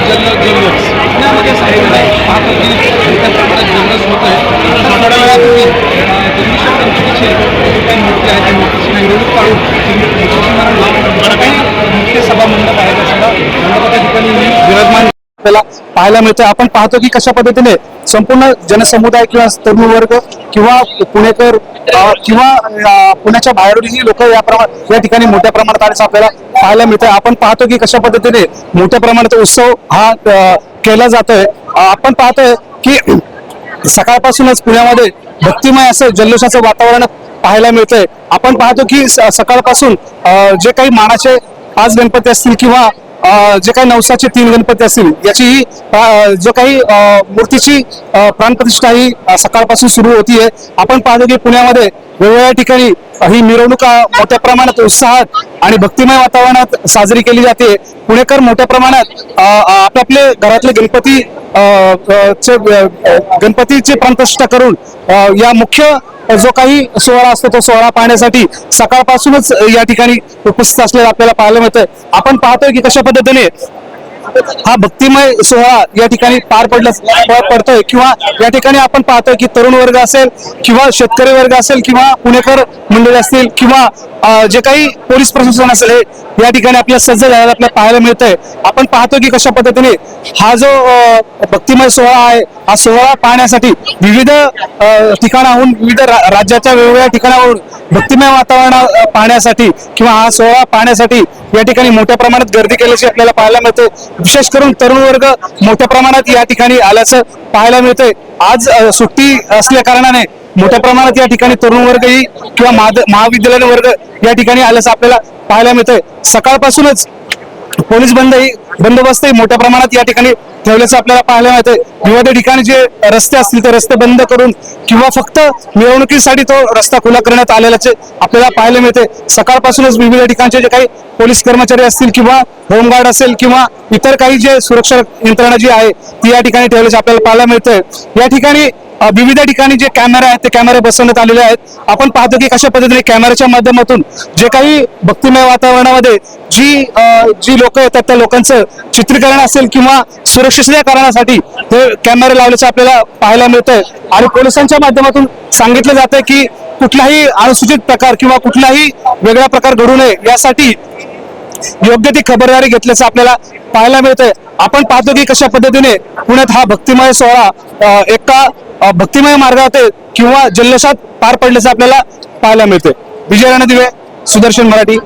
जल्लोष जल्लोष पुण्यामध्ये आहे पाहतो की मोठ्या प्रमाणात जल्लोष होत आहे थोड्या वेळापूर्वी अं, दगडूशेठ गणपतीची जी काही मूर्ती आहे त्या मूर्तीची मिरवणूक काढून आपल्याला पाहायला मिळतं आपण पाहतो की कशा पद्धतीने संपूर्ण जनसमुदाय किंवा तरुण वर्ग किंवा पुणेकर किंवा पुण्याच्या बाहेरूनही लोक या प्रमाणात या ठिकाणी मोठ्या प्रमाणात आल्याचं आपल्याला पाहायला मिळतं आपण पाहतो की कशा पद्धतीने मोठ्या प्रमाणात उत्सव हा केला जातोय. आपण पाहतोय की सकाळपासूनच पुण्यामध्ये भक्तिमय असं जल्लोषाचं वातावरण पाहायला मिळतंय. आपण पाहतो की सकाळपासून जे काही मानाचे पाच गणपती असतील किंवा जे काही नवसाचे तीन गणपती असतील याची ही जो काही मूर्तीची प्राणप्रतिष्ठा ही सकाळपासून सुरू होतीये. आपण पाहतो की पुण्यामध्ये वेगवेगळ्या ठिकाणी ही मिरवणुका मोठ्या प्रमाणात उत्साहात आणि भक्तिमय वातावरणात साजरी केली जाते. पुणेकर मोठ्या प्रमाणात आपापले घरातले गणपती चे गणपतीचे गणपतीची करून या मुख्य जो काही सोहळा असतो तो सोहळा पाहण्यासाठी सकाळपासूनच या ठिकाणी उपस्थित असलेला आपल्याला पाहायला मिळतंय. आपण पाहतोय की कशा पद्धतीने हा भक्तिमय सोहळा या ठिकाणी पार पडला पडतोय. किंवा या ठिकाणी आपण पाहतोय की तरुण वर्ग असेल किंवा शेतकरी वर्ग असेल किंवा पुणेकर मंडळी असतील किंवा जे काही पोलीस प्रशासन असेल हे या ठिकाणी आपल्याला सज्ज झालेला आपल्याला पाहायला मिळतंय. आपण पाहतो की कशा पद्धतीने हा जो भक्तिमय सोहळा आहे हा सोहळा पाहण्यासाठी विविध ठिकाणाहून विविध रा- राज्याच्या वेगवेगळ्या ठिकाणाहून भक्तिमय वातावरण पाहण्यासाठी किंवा हा सोहळा पाहण्यासाठी या ठिकाणी मोठ्या प्रमाणात गर्दी केल्याची आपल्याला पाहायला मिळते. विशेष करून तरुण वर्ग मोठ्या प्रमाणात या ठिकाणी आल्याचं पाहायला मिळतंय आज सुट्टी असल्या कारणाने मोठ्या प्रमाणात या ठिकाणी तरुण वर्गही किंवा महाविद्यालयीन वर्ग या ठिकाणी आल्याचं आपल्याला पाहायला मिळतंय. सकाळपासूनच पोलीस बंदही बंदोबस्तही मोठ्या प्रमाणात या ठिकाणी ठेवल्याचं आपल्याला पाहायला मिळतंय. विविध ठिकाणी जे रस्ते असतील ते रस्ते बंद करून किंवा फक्त मिरवणुकीसाठी तो रस्ता खुला करण्यात आलेल्याचे आपल्याला पाहायला मिळते सकाळपासूनच विविध ठिकाणचे जे काही पोलीस कर्मचारी असतील किंवा होमगार्ड असेल किंवा इतर काही जे सुरक्षा यंत्रणा जी आहे ती या ठिकाणी ठेवल्याचे आपल्याला पाहायला मिळतंय. या ठिकाणी विविध ठिकाणी जे कॅमेरे आहेत ते कॅमेरे बसवण्यात आलेले आहेत. आपण पाहतो की कशा पद्धतीने कॅमेऱ्याच्या माध्यमातून जे काही भक्तिमय वातावरणामध्ये जी जी लोक येतात त्या लोकांचं चित्रीकरण असेल किंवा सुरक्षितता कारणासाठी ते कॅमेरे लावल्याचं आपल्याला पाहायला मिळतंय. आणि पोलिसांच्या माध्यमातून सांगितलं जातंय की कुठलाही अनुसूचित प्रकार किंवा कुठलाही वेगळा प्रकार घडू नये यासाठी योग्य ती खबरदारी घेतल्याचं आपल्याला पाहायला मिळतंय. आपण पाहतो की कशा पद्धतीने पुण्यात हा भक्तिमय सोहळा एका भक्तिमय मार्गात किंवा जल्लोषात पार पडल्याचं आपल्याला पाहायला मिळते विजयराणा दिवे सुदर्शन मराठी.